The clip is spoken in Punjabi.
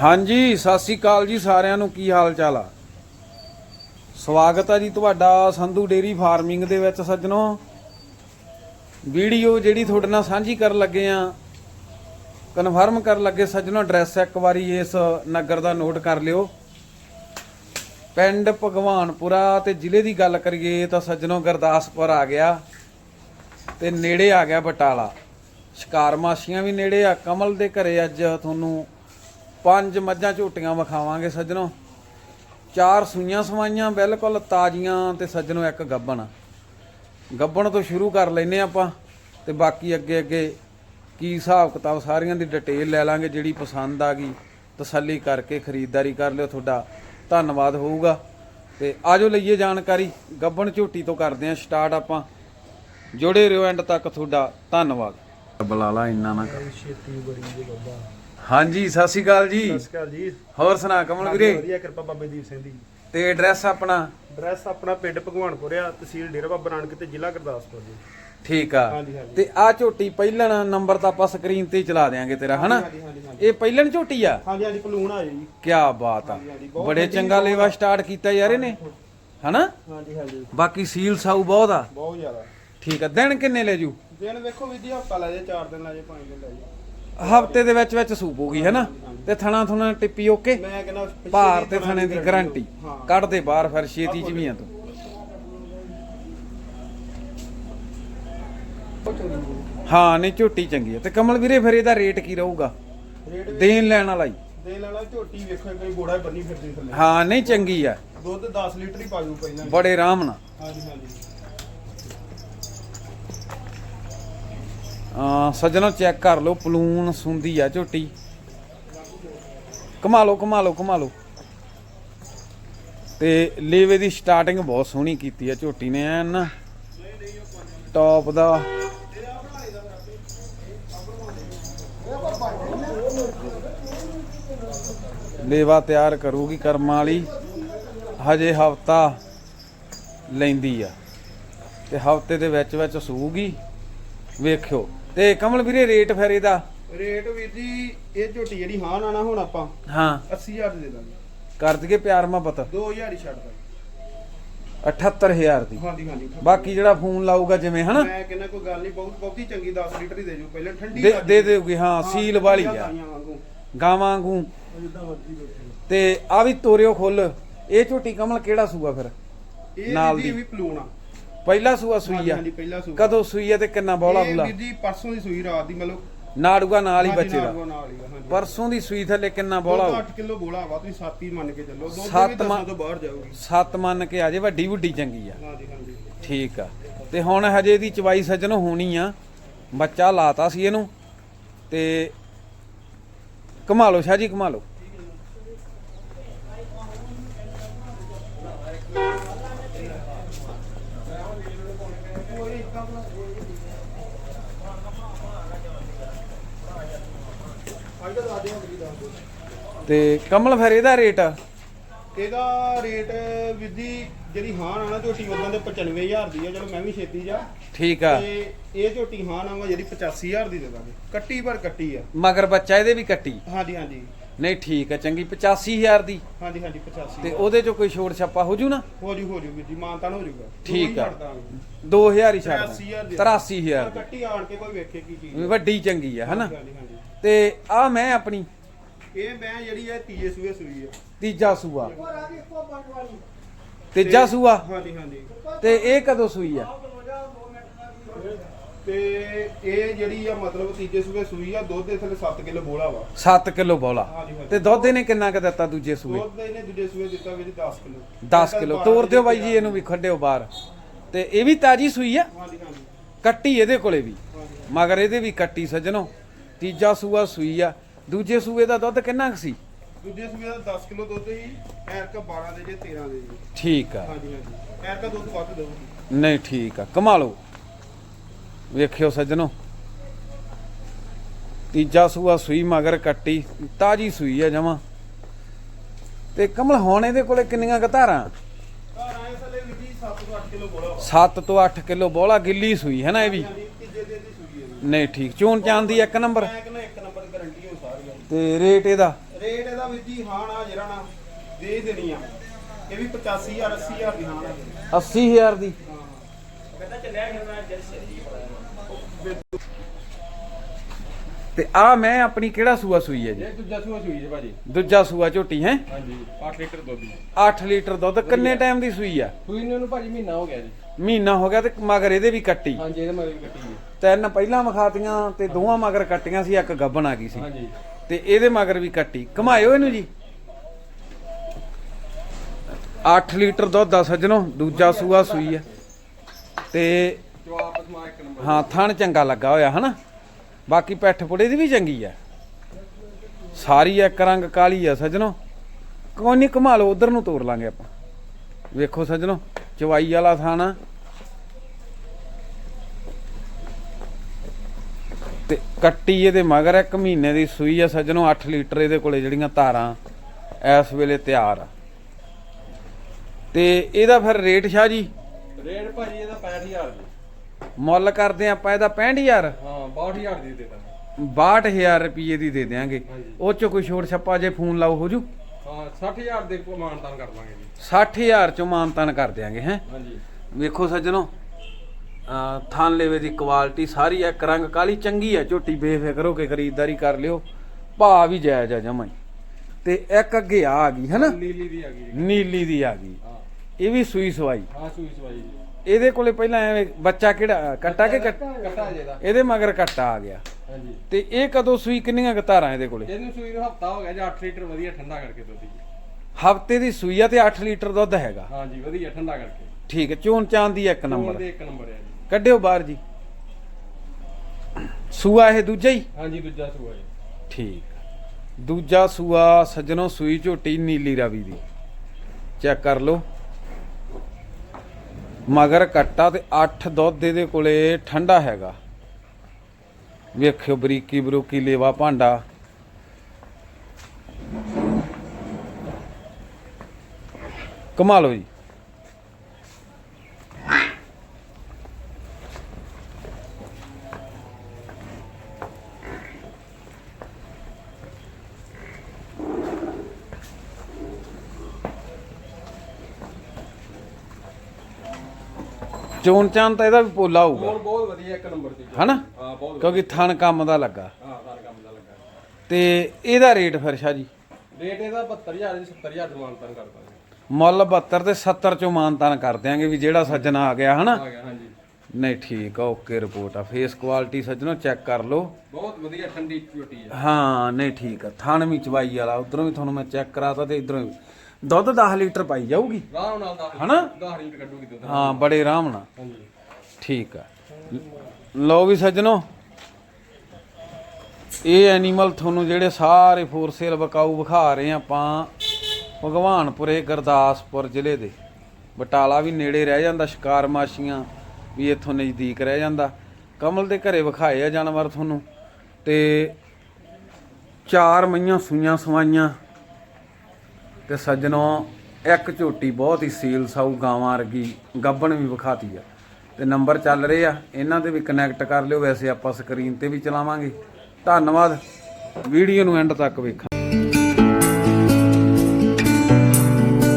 ਹਾਂਜੀ, ਸਤਿ ਸ੍ਰੀ ਅਕਾਲ ਜੀ ਸਾਰਿਆਂ ਨੂੰ। ਕੀ ਹਾਲ ਚਾਲ ਆ? ਸਵਾਗਤ ਆ ਜੀ ਤੁਹਾਡਾ ਸੰਧੂ ਡੇਰੀ ਫਾਰਮਿੰਗ ਦੇ ਵਿੱਚ ਸੱਜਣੋ। ਵੀਡੀਓ ਜਿਹੜੀ ਤੁਹਾਡੇ ਨਾਲ ਸਾਂਝੀ ਕਰਨ ਲੱਗੇ ਆ, ਕਨਫਰਮ ਕਰਨ ਲੱਗੇ ਸੱਜਣੋ, ਐਡਰੈਸ ਇੱਕ ਵਾਰੀ ਇਸ ਨਗਰ ਦਾ ਨੋਟ ਕਰ ਲਿਓ। ਪਿੰਡ ਭਗਵਾਨਪੁਰਾ ਤੇ ਜ਼ਿਲ੍ਹੇ ਦੀ ਗੱਲ ਕਰੀਏ ਤਾਂ ਸੱਜਣੋ ਗੁਰਦਾਸਪੁਰ ਆ ਗਿਆ ਤੇ ਨੇੜੇ ਆ ਗਿਆ ਬਟਾਲਾ। ਸ਼ਿਕਾਰ ਮਾਸ਼ੀਆਂ ਵੀ ਨੇੜੇ ਆ। ਕਮਲ ਦੇ ਘਰੇ ਅੱਜ ਤੁਹਾਨੂੰ ਪੰਜ ਮੱਝਾਂ ਝੋਟੀਆਂ ਵਿਖਾਵਾਂਗੇ ਸੱਜਣੋ। ਚਾਰ ਸੂਈਆਂ ਸਵਾਈਆਂ ਬਿਲਕੁਲ ਤਾਜ਼ੀਆਂ ਤੇ ਸੱਜਣੋ ਇੱਕ ਗੱਬਣ। ਗੱਬਣ ਤੋਂ ਸ਼ੁਰੂ ਕਰ ਲੈਨੇ ਆਪਾਂ ਤੇ ਬਾਕੀ ਅੱਗੇ ਅੱਗੇ ਕੀ ਹਿਸਾਬ ਕਿਤਾਬ ਸਾਰੀਆਂ ਦੀ ਡਿਟੇਲ ਲੈ ਲਾਂਗੇ ਜਿਹੜੀ ਪਸੰਦ ਆ ਗਈ ਤਸੱਲੀ ਕਰਕੇ ਖਰੀਦਦਾਰੀ ਕਰ ਲਿਓ ਤੁਹਾਡਾ ਧੰਨਵਾਦ ਹੋਊਗਾ। ਤੇ ਆਜੋ ਲਈਏ ਜਾਣਕਾਰੀ ਗੱਬਣ ਝੋਟੀ ਤੋਂ ਕਰਦੇ ਆਂ ਸਟਾਰਟ ਆਪਾਂ। ਜੁੜੇ ਰਹੋ ਐਂਡ ਤੱਕ ਤੁਹਾਡਾ ਧੰਨਵਾਦ। ਬੁਲਾ ਲਾ ਇੰਨਾ ਨਾ ਕਰ। ਛੇਤੀ ਬੜੀ ਜੀ ਬਾਬਾ ਹਾਂਜੀ ਸਤਿ ਸ਼੍ਰੀ ਅਕਾਲ ਜੀ। ਸਤਿ ਸ਼੍ਰੀ ਅਕਾਲ ਜੀ। ਹੋਰ ਸੁਣਾ ਕਮਲ ਵੀਰੇ? ਵਧੀਆ ਕਿਰਪਾ ਬਾਬੇ ਦੀਪ ਸਿੰਘ ਦੀ। ਤੇ ਐਡਰੈਸ ਆਪਣਾ? ਐਡਰੈਸ ਆਪਣਾ ਪਿੰਡ ਭਗਵਾਨਪੁਰ ਆ ਤਹਿਸੀਲ ਡੇਰਾ ਬਾਬਾ ਨਾਨਕ ਤੇ ਜ਼ਿਲ੍ਹਾ ਗੁਰਦਾਸਪੁਰ ਜੀ। ਠੀਕ ਆ। ਹਾਂਜੀ, ਹਾਂਜੀ। ਤੇ ਆ ਝੋਟੀ ਪਹਿਲਣ ਨੰਬਰ ਤਾਂ ਆਪਾਂ ਸਕਰੀਨ ਤੇ ਹੀ ਚਲਾ ਦੇਾਂਗੇ ਤੇਰਾ ਹਨਾ? ਹਾਂਜੀ ਹਾਂਜੀ ਹਾਂਜੀ। ਇਹ ਪਹਿਲਣ ਝੋਟੀ ਆ? ਹਾਂਜੀ ਹਾਂਜੀ ਪਲੂਣ ਆ ਜੀ। ਕੀ ਬਾਤ ਆ। ਹਾਂਜੀ, ਹਾਂਜੀ, ਬਹੁਤ ਬੜੇ ਚੰਗਾ ਲੇਵਾ ਸਟਾਰਟ ਕੀਤਾ ਯਾਰ ਇਹਨੇ ਹਨਾ? ਹਾਂਜੀ ਹਾਂਜੀ। ਬਾਕੀ ਸੀਲ ਸਾਊ ਬਹੁਤ ਆ। ਬਹੁਤ ਜ਼ਿਆਦਾ। ਠੀਕ ਆ ਦਿਨ ਕਿੰਨੇ ਲੈ ਜੂ? ਦਿਨ ਵੇਖੋ ਵੀ ਜੀ ਹਫਤਾ ਲੈ ਜੇ 4 ਦਿਨ ਲੈ ਜੇ 5 ਦਿਨ ਲੈ ਜੇ ਹਫ਼ਤੇ ਦੇ ਵਿੱਚ ਵਿੱਚ ਸੂਪ ਹੋਗੀ ਹਨਾ ਤੇ ਥਣਾ ਥੁਣਾ ਟਿੱਪੀ ਓਕੇ? ਮੈਂ ਕਹਿੰਦਾ ਭਾਰ ਤੇ ਥਣੇ ਦੀ ਗਾਰੰਟੀ ਹਾਂ। ਕੱਢ ਦੇ ਬਾਹਰ ਫਿਰ ਛੇਤੀ ਚ ਵੀ ਆ ਤੂੰ। ਹਾਂ ਨਹੀਂ ਝੋਟੀ ਚੰਗੀ ਆ। ਤੇ ਕਮਲ ਵੀਰੇ ਫਿਰ ਇਹਦਾ ਰੇਟ ਕੀ ਰਹੂਗਾ? ਦੇਣ ਲੈਣ ਵਾਲਾ ਹੀ। ਦੇ ਲੈਣਾ ਝੋਟੀ ਵੇਖੋ ਕੋਈ ਗੋੜਾ ਬੰਨੀ ਫਿਰਦੀ ਥੱਲੇ। ਹਾਂ ਨਹੀਂ ਚੰਗੀ ਆ। ਦੁੱਧ 10 ਲੀਟਰ ਹੀ ਪਾ ਦੂ ਪਹਿਲਾਂ। ਬੜੇ ਆਰਾਮ ਨਾਲ। ਹਾਂਜੀ ਹਾਂਜੀ। ਸੱਜਣੋ ਚੈੱਕ ਕਰ ਲਓ, ਪਲੂਨ ਸੁੰਦੀ ਆ ਝੋਟੀ। ਕਮਾ ਲਓ ਕਮਾ ਲਓ ਕਮਾ ਲਓ ਤੇ ਲੇਵੇ ਦੀ ਸਟਾਰਟਿੰਗ ਬਹੁਤ ਸੋਹਣੀ ਕੀਤੀ ਆ ਝੋਟੀ ਨੇ, ਐਨ ਨਾ ਟੌਪ ਦਾ। ਲੇਵਾ ਤਿਆਰ ਕਰੂਗੀ ਕਰਮਾਂ ਵਾਲੀ। ਹਜੇ ਹਫਤਾ ਲੈਂਦੀ ਆ। ਤੇ ਹਫ਼ਤੇ ਦੇ ਵਿੱਚ ਵਿੱਚ ਸੂਗੀ ਵੇਖਿਓ। ਤੇ ਕਮਲ ਵੀਰੇ ਰੇਟ ਫਿਰ ਇਹਦਾ? ਰੇਟ ਵੀਰ ਜੀ ਇਹ ਝੋਟੀ ਜਿਹੜੀ ਹਾਂ ਨਾ ਨਾ ਹੁਣ ਆਪਾਂ ਹਾਂ। 80000 ਦੇ ਦਾਂਗੇ। ਕਰ ਦਈਏ ਪਿਆਰ ਮੁਹੱਬਤ। 2000 ਹੀ ਛੱਡ ਦਾਂਗੇ। 78000 ਦੀ। ਹਾਂਜੀ ਹਾਂਜੀ ਬਾਕੀ ਜਿਹੜਾ ਫੋਨ ਲਾਊਗਾ ਜਿਵੇਂ ਹਨਾ? ਮੈਂ ਕਹਿੰਦਾ ਕੋਈ ਗੱਲ ਨਹੀਂ ਬਹੁਤ ਬਹੁਤੀ ਚੰਗੀ 10 ਲੀਟਰ ਹੀ ਦੇ ਜੋ ਪਹਿਲਾਂ ਠੰਡੀ ਦੇ ਕਰ ਦੇ ਦਿਓ। ਦੇਊਗੀ ਹਾਂ ਸੀਲ ਵਾਲੀ ਆ। ਗਾਈਆਂ ਵਾਂਗੂ। ਗਾਵਾਂ ਵਾਂਗੂ। ਜਿੱਦਾਂ ਮਰਜ਼ੀ ਬੈਠੇ ਤੇ ਆ ਵੀ ਤੋਰਿਓ ਖੁੱਲ ਇਹ ਝੋਟੀ ਕਮਲ ਕਿਹੜਾ ਸੂਆ ਫਿਰ? ਇਹ ਨਾਲ ਨਾਲ ਦੀ। ਵੀ ਪਲੂਣਾ। ਪਹਿਲਾ ਸੂਆ ਸੂਈ ਆ। ਹਾਂਜੀ ਕਦੋਂ ਸੂਈ ਆ ਤੇ ਕਿੰਨਾ ਬੋਲਾ ਬੁਲਾ? ਵੀਰ ਜੀ ਪਰਸੋਂ ਦੀ ਸੂਈ ਰਾਤ ਦੀ ਮਤਲਬ ਨਾੜੂਗਾ ਨਾਲ ਹੀ ਬੱਚੇ ਦਾ ਹੀ ਪਰਸੋਂ ਦੀ ਸੂਈ ਥੱਲੇ ਕਿੰਨਾ ਬੋਲਾ 8 ਕਿਲੋ ਬੋਲਾ ਵਾ ਤੁਸੀਂ 7 ਹੀ ਮੰਨ ਕੇ ਚੱਲੋ। ਦੁੱਧ ਸੱਤ ਵੀ ਦਸਾਂ ਮੰਨ- ਤੋਂ ਬਾਹਰ ਜਾਊਗੀ। ਸੱਤ ਮੰਨ ਕੇ ਆ ਜੇ ਵੱਡੀ ਵੱਡੀ ਚੰਗੀ ਆ। ਹਾਂਜੀ ਹਾਂਜੀ। ਠੀਕ ਆ। ਤੇ ਹੁਣ ਹਜੇ ਇਹਦੀ ਚਵਾਈ ਸੱਜਣ ਹੋਣੀ ਆ। ਬੱਚਾ ਲਾਤਾ ਸੀ ਇਹਨੂੰ। ਤੇ ਕਮਾ ਲਓ ਸ਼ਾਹ ਜੀ ਕਮਾ ਲਓ ਅੱਜ ਤਾਂ ਕਮਲ ਫਿਰ ਇਹਦਾ ਰੇਟ ਇਹਦਾ ਰੇਟ ਵੀਰ ਜੀ ਜਿਹੜੀ ਹਾਂ ਨਾ ਨਾ ਝੋਟੀ ਉਦਾਂ ਦੇ 95000 ਦੀ ਆ ਚਲੋ ਮੈਂ ਵੀ ਛੇਤੀ ਜਾ। ਠੀਕ ਆ। ਤੇ ਇਹ ਝੋਟੀ ਹਾਂ ਵਾ ਜਿਹੜੀ 85000 ਦੀ ਦੇ ਦਾਂਗੇ ਕੱਟੀ ਪਰ ਕੱਟੀ ਆ। ਮਗਰ ਬੱਚਾ ਇਹਦੇ ਵੀ ਕੱਟੀ। ਹਾਂਜੀ ਹਾਂਜੀ। ਨਹੀਂ ਠੀਕ ਆ ਚੰਗੀ 85000 ਦੀ। ਹਾਂਜੀ ਹਾਂਜੀ 85 ਤੇ ਉਹਦੇ ਚੋਂ ਕੋਈ ਛੋੜ ਛਾਪਾ ਹੋ ਜੂ ਨਾ? ਹੋ ਜੂ ਹੋ ਜੂ ਵੀਰ ਜੀ ਮਾਨਤਾਨ ਹੋ ਜੂਗਾ। ਠੀਕ ਆ। ਦੋ ਹੀ ਛੱਡ ਦਾਂਗੇ। 2000 ਹੀ ਛੱਡ 83000 ਦੀ। 83000 ਪਰ ਕੱਟੀ ਆਣ ਕੇ ਕੋਈ ਵੇਖੇ ਕੀ ਚੀਜ਼ ਵੱਡੀ ਚੰਗੀ ਆ ਹਨਾ? ਤੇ ਆ ਮੈਂ ਆਪਣੀ ਇਹ ਮੈਂ ਜਿਹੜੀ ਹੈ ਤੀਏ ਸੂਏ ਸੂਈ ਹੈ ਤੀਜਾ ਸੂਆ। ਤੀਜਾ ਸੂਆ? ਹਾਂਜੀ ਹਾਂਜੀ। ਤੇ ਇਹ ਕਦੋਂ ਸੂਈ ਆ? ਤੇ ਇਹ ਜਿਹੜੀ ਆ ਮਤਲਬ ਤੀਜੇ ਸੂਏ ਸੂਈ ਆ ਦੁੱਧ ਦੇ ਥੱਲੇ 7 ਕਿਲੋ ਬੋਲਾ ਵਾ। 7 ਕਿਲੋ ਬੋਲਾ ਹਾਂਜੀ ਹਾਂਜੀ। ਤੇ ਦੁੱਧ ਇਹਨੇ ਕਿੰਨਾ ਕੁ ਦਿੱਤਾ ਦੂਜੇ ਸੂਏ? ਦੁੱਧ ਇਹਨੇ ਦੂਜੇ ਸੂਏ ਦਿੱਤਾ ਵੀ 10 ਕਿਲੋ। 10 ਕਿਲੋ। ਤੋਰ ਦਿਓ ਬਾਈ ਜੀ ਇਹਨੂੰ ਵੀ ਖੱਡਿਓ ਬਾਹਰ। ਤੇ ਇਹ ਵੀ ਤਾਜੀ ਸੂਈ ਆ? ਹਾਂਜੀ ਹਾਂਜੀ। ਕੱਟੀ ਇਹਦੇ ਕੋਲੇ ਵੀ। ਮਗਰ ਇਹਦੇ ਵੀ ਕੱਟੀ ਸੱਜਣੋ। ਤੀਜਾ ਸੂਆ ਸੂਈ ਆ। ਦੂਜੇ ਸੂਏ ਦਾ ਦੁੱਧ ਕਿੰਨਾ ਕੁ ਸੀ? ਦੂਜੇ ਸੂਏ ਦਾ 10 ਕਿਲੋ ਦੁੱਧ ਹੀ ਐਰਕਾ 12 ਦੇ ਜੇ 13 ਦੇ ਜੀ। ਠੀਕ ਆ। ਹਾਂਜੀ ਹਾਂਜੀ। ਐਰਕਾ ਦੁੱਧ ਵੱਧ ਦੇਊਗੀ। ਨਹੀਂ ਠੀਕ ਆ। ਕਮਾ ਲਓ ਵੇਖਿਓ ਸੱਜਣੋ। ਤੀਜਾ ਸੂਆ ਸੂਈ ਮਗਰ ਕੱਟੀ ਤਾਜੀ ਸੂਈ ਆ ਜਮਾ। ਤੇ ਕਮਲ ਹੁਣ ਇਹਦੇ ਕੋਲੇ ਕਿੰਨੀਆਂ ਕੁ ਧਾਰਾਂ? ਘਰ ਆਏ ਥੱਲੇ ਵੀ ਜੀ 7 ਤੋਂ 8 ਕਿਲੋ ਬੋਲਾ ਵਾ 7 ਤੋਂ 8 ਕਿਲੋ ਬੋਲਾ ਗਿੱਲੀ ਸੂਈ ਹੈ ਨਾ ਇਹ ਵੀ? ਦੇ ਦੀ। ਨਹੀਂ ਠੀਕ। ਚੋਣ ਚਾਂਦੀ ਇੱਕ ਨੰਬਰ ਮੈਂ ਕਹਿੰਦਾ ਇੱਕ ਨੰਬਰ? ਦੀ ਗਾਰੰਟੀ ਹੋ ਸਾਰੀ ਤੇ ਰੇਟ ਇਹਦਾ? ਰੇਟ ਇਹਦਾ ਵੀਰ ਜੀ ਹਾਣ ਆ ਜਿਹੜਾ ਨਾ ਦੇ ਦੇਣੀ ਆ। ਇਹ ਵੀ 85000 80000 ਦੀ ਹਾਣ ਆ। 80000 ਦੀ। ਤੇ ਆ ਮੈਂ ਆਪਣੀ ਕਿਹੜਾ ਸੂਆ ਸੂਈ ਹੈ ਜੀ? ਇਹ ਦੂਜਾ ਸੂਆ ਸੂਈ ਜੀ ਭਾਜੀ। ਦੂਜਾ ਸੂਆ ਝੋਟੀ ਹੈ? ਹਾਂਜੀ 8 ਲੀਟਰ ਦੁੱਧ ਦੀ। 8 ਲੀਟਰ ਦੁੱਧ ਕਿੰਨੇ ਟਾਈਮ ਦੀ ਸੂਈ ਆ? ਸੂਈ ਨੂੰ ਇਹਨੂੰ ਭਾਜੀ ਮਹੀਨਾ ਹੋ ਗਿਆ ਜੀ। ਮਹੀਨਾ ਹੋ ਗਿਆ ਤੇ ਮਗਰ ਇਹਦੇ ਵੀ ਕੱਟੀ। ਹਾਂਜੀ ਇਹਦੇ ਮਗਰ ਵੀ ਕੱਟੀ ਤਿੰਨ ਪਹਿਲਾਂ ਵਿਖਾਤੀਆਂ ਤੇ ਦੋਵਾਂ ਮਗਰ ਕੱਟੀਆਂ ਸੀ ਇੱਕ ਗੱਬਣ ਆ ਗਈ ਸੀ। ਹਾਂਜੀ। ਤੇ ਇਹਦੇ ਮਗਰ ਵੀ ਕੱਟੀ। ਘਮਾਇਓ ਇਹਨੂੰ ਜੀ। 8 ਲੀਟਰ ਦੁੱਧ ਆ ਸੱਜਣੋ ਦੂਜਾ ਸੂਆ ਸੂਈ ਆ। ਤੇ ਇੱਕ ਨੰਬਰ ਹਾਂ ਥਣ ਚੰਗਾ ਲੱਗਾ ਹੋਇਆ ਹਨਾ? ਬਾਕੀ ਪੈਠ ਪੁੜੇ ਦੀ ਵੀ ਚੰਗੀ ਆ। ਸਾਰੀ ਇੱਕ ਰੰਗ ਕਾਲੀ ਆ ਸੱਜਣੋ। ਕੋਈ ਨਹੀਂ ਘੁਮਾ ਲਓ ਉਧਰ ਨੂੰ ਤੋਰ ਲਾਂਗੇ ਆਪਾਂ। ਵੇਖੋ ਸੱਜਣੋ ਚਵਾਈ ਵਾਲਾ ਥਾਣਾ। ਤੇ ਕੱਟੀ ਇਹਦੇ ਮਗਰ ਇੱਕ ਮਹੀਨੇ ਦੀ ਸੂਈ ਆ ਸੱਜਣੋ 8 ਲੀਟਰ ਇਹਦੇ ਕੋਲੇ ਜਿਹੜੀਆਂ ਧਾਰਾਂ ਇਸ ਵੇਲੇ ਤਿਆਰ ਆ। ਤੇ ਇਹਦਾ ਫਿਰ ਰੇਟ ਸ਼ਾਹ ਜੀ? ਰੇਟ ਭਾਜੀ ਇਹਦਾ 65000 ਜੀ। ਮੁੱਲ ਕਰਦੇ ਆਪਾਂ ਇਹਦਾ 65000 ਹਾਂ 62000 ਦੀ ਦੇ ਦਾਂਗੇ। 62000 ਰੁਪਏ ਦੀ ਦੇ ਹਾਂਜੀ। ਉਹ ਚ ਕੋਈ ਛੋਟ ਛੱਪਾ ਜੇ ਫੋਨ ਲਾਓ ਹੋ ਜੂ? ਹਾਂ 60000 ਦੇ ਕੋ ਮਾਨਤਾਨ ਕਰ ਦਾਂਗੇ ਜੀ। 60000 ਚੋਂ ਮਾਨਤਨ ਕਰ ਦਿਆਂਗੇ ਹੈ? ਹਾਂਜੀ। ਵੇਖੋ ਸੱਜਣੋ ਥਾਨ ਲੇਵੇ ਦੀ ਕੁਆਲਿਟੀ ਸਾਰੀ ਇੱਕ ਰੰਗ ਕਾਲੀ ਚੰਗੀ ਆ ਝੋਟੀ ਬੇਫਿਕਰ ਹੋ ਕੇ ਖਰੀਦਦਾਰੀ ਕਰ ਲਿਓ ਭਾ ਵੀ ਜਾਇਜ਼ ਆ ਜਮਾਂ ਹੀ। ਤੇ ਇੱਕ ਅੱਗੇ ਆ ਗਈ ਹੈ ਨਾ ਨੀਲੀ ਦੀ ਆ ਗਈ। ਨੀਲੀ ਦੀ ਆ ਗਈ। ਇਹ ਵੀ ਸੂਈ ਸਵਾਈ। ਹਾਂ ਸੂਈ ਸਵਾਈ ਜੀ। ਇਹਦੇ ਕੋਲੇ ਪਹਿਲਾਂ ਐਵੇਂ ਬੱਚਾ ਕਿਹੜਾ ਕੱਟਾ ਕੇ ਕੱਟ ਕੱਟਾ ਜੇ ਦਾ। ਇਹਦੇ ਮਗਰ ਕੱਟਾ ਆ ਗਿਆ। ਹਾਂਜੀ। ਤੇ ਇਹ ਕਦੋਂ ਸੂਈ ਕਿੰਨੀਆਂ ਗਤਾਰਾਂ ਇਹਦੇ ਕੋਲੇ? ਇਹਨੂੰ ਸੂਈ ਨੂੰ ਹਫਤਾ ਹੋ ਗਿਆ ਜੀ 8 ਲੀਟਰ ਵਧੀਆ ਠੰਡਾ ਕਰਕੇ ਦੁੱਧ ਜੀ। ਹਫ਼ਤੇ ਦੀ ਸੂਈ ਆ ਤੇ 8 ਲੀਟਰ ਦੁੱਧ ਹੈਗਾ। ਹਾਂਜੀ ਵਧੀਆ ਠੰਡਾ ਕਰਕੇ। ਠੀਕ ਹੈ ਚੋਣ ਚਾਂਦ ਦੀ ਇੱਕ ਨੰਬਰ ਨੰਬਰ। ਦੇ ਇੱਕ ਨੰਬਰ ਹੈ ਜੀ। ਕੱਢਿਓ ਬਾਹਰ ਜੀ। ਸੂਆ ਇਹ ਦੂਜਾ ਹੀ? ਹਾਂਜੀ ਦੂਜਾ ਸੂਆ ਜੀ। ਠੀਕ। ਦੂਜਾ ਸੂਆ ਸੱਜਣੋ ਸੂਈ ਝੋਟੀ ਨੀਲੀ ਰਾਵੀ ਦੀ। ਚੈੱਕ ਕਰ ਲਓ। ਮਗਰ ਕੱਟਾ ਤੇ 8 ਦੁੱਧ ਦੇ ਕੋਲੇ ਠੰਡਾ ਹੈਗਾ। ਵੇਖਿਓ ਬਰੀਕੀ ਬਰੂਕੀ ਲੇਵਾ ਭਾਂਡਾ। ਕਮਾ ਲਓ ਚੋਣ ਚਾਂ ਤਾਂ ਇਹਦਾ ਵੀ ਪੋਲਾ ਹੋਊਗਾ। ਹੋਰ ਬਹੁਤ ਵਧੀਆ ਇੱਕ ਨੰਬਰ ਦੀ ਹਨਾ? ਹਾਂ ਬਹੁਤ ਕਿਉਂਕਿ ਥਣ ਕੰਮ ਦਾ ਲੱਗਾ। ਹਾਂ ਸਾਰਾ ਕੰਮ ਦਾ ਲੱਗਾ। ਤੇ ਇਹਦਾ ਰੇਟ ਫਿਰ ਸ਼ਾਹ ਜੀ? ਰੇਟ ਇਹਦਾ 72000 ਜੀ 70000 ਦਾ ਮਾਨਤਾਨ ਕਰ ਦਾਂਗੇ। ਮੁੱਲ 72 ਤੇ 70 ਚੋਂ ਮਾਨਤਾਨ ਕਰ ਦਿਆਂਗੇ ਵੀ ਜਿਹੜਾ ਸੱਜਣਾ ਆ ਗਿਆ ਹਨਾ? ਆ ਗਿਆ ਹਾਂਜੀ। ਨਹੀਂ ਠੀਕ ਆ ਓਕੇ ਰਿਪੋਰਟ ਆ। ਫੇਸ ਕੁਆਲਿਟੀ ਸੱਜਣੋ ਚੈੱਕ ਕਰ ਲਓ। ਬਹੁਤ ਵਧੀਆ ਠੰਡੀ ਝੋਟੀ ਹੈ ਹਾਂ ਨਹੀਂ ਠੀਕ ਆ। ਥਣ ਵੀ ਚਵਾਈ ਵਾਲਾ ਉਧਰੋਂ ਵੀ ਤੁਹਾਨੂੰ ਮੈਂ ਚੈੱਕ ਕਰਾਤਾ ਤੇ ਇਧਰੋਂ ਵੀ। ਦੁੱਧ 10 ਲੀਟਰ ਪਾਈ ਜਾਊਗੀ। ਆਰਾਮ ਨਾਲ ਦਾ ਹਨਾ? 10 ਲੀਟਰ ਕੱਢੂਗੀ ਦੁੱਧ ਹਾਂ ਬੜੇ ਆਰਾਮ ਨਾਲ। ਹਾਂਜੀ। ਠੀਕ ਆ। ਲਓ ਵੀ ਸੱਜਣੋ ਇਹ ਐਨੀਮਲ ਤੁਹਾਨੂੰ ਜਿਹੜੇ ਸਾਰੇ ਫੋਰ ਸੇਲ ਵਿਕਾਊ ਵਿਖਾ ਰਹੇ ਆਪਾਂ ਭਗਵਾਨਪੁਰੇ ਗੁਰਦਾਸਪੁਰ ਜ਼ਿਲ੍ਹੇ ਦੇ। ਬਟਾਲਾ ਵੀ ਨੇੜੇ ਰਹਿ ਜਾਂਦਾ ਸ਼ਿਕਾਰ ਮਾਸ਼ੀਆਂ ਵੀ ਇੱਥੋਂ ਨਜ਼ਦੀਕ ਰਹਿ ਜਾਂਦਾ। ਕਮਲ ਦੇ ਘਰੇ ਵਿਖਾਏ ਆ ਜਾਨਵਰ ਤੁਹਾਨੂੰ। ਤੇ ਚਾਰ ਮਈਆਂ ਸੂਈਆਂ ਸਵਾਈਆਂ ਤੇ ਸੱਜਣੋ, ਇੱਕ ਝੋਟੀ ਬਹੁਤ ਹੀ ਸੀਲ ਸਾਊ ਗਾਵਾਂ ਵਰਗੀ, ਗੱਬਣ ਵੀ ਵਿਖਾਤੀ ਆ। ਤੇ ਨੰਬਰ ਚੱਲ ਰਹੇ ਆ, ਇਹਨਾਂ ਤੇ ਵੀ ਕਨੈਕਟ ਕਰ ਲਿਓ, ਵੈਸੇ ਆਪਾਂ ਸਕਰੀਨ ਤੇ ਵੀ ਚਲਾਵਾਂਗੇ। ਧੰਨਵਾਦ, ਵੀਡੀਓ ਨੂੰ ਐਂਡ ਤੱਕ ਵੇਖਣ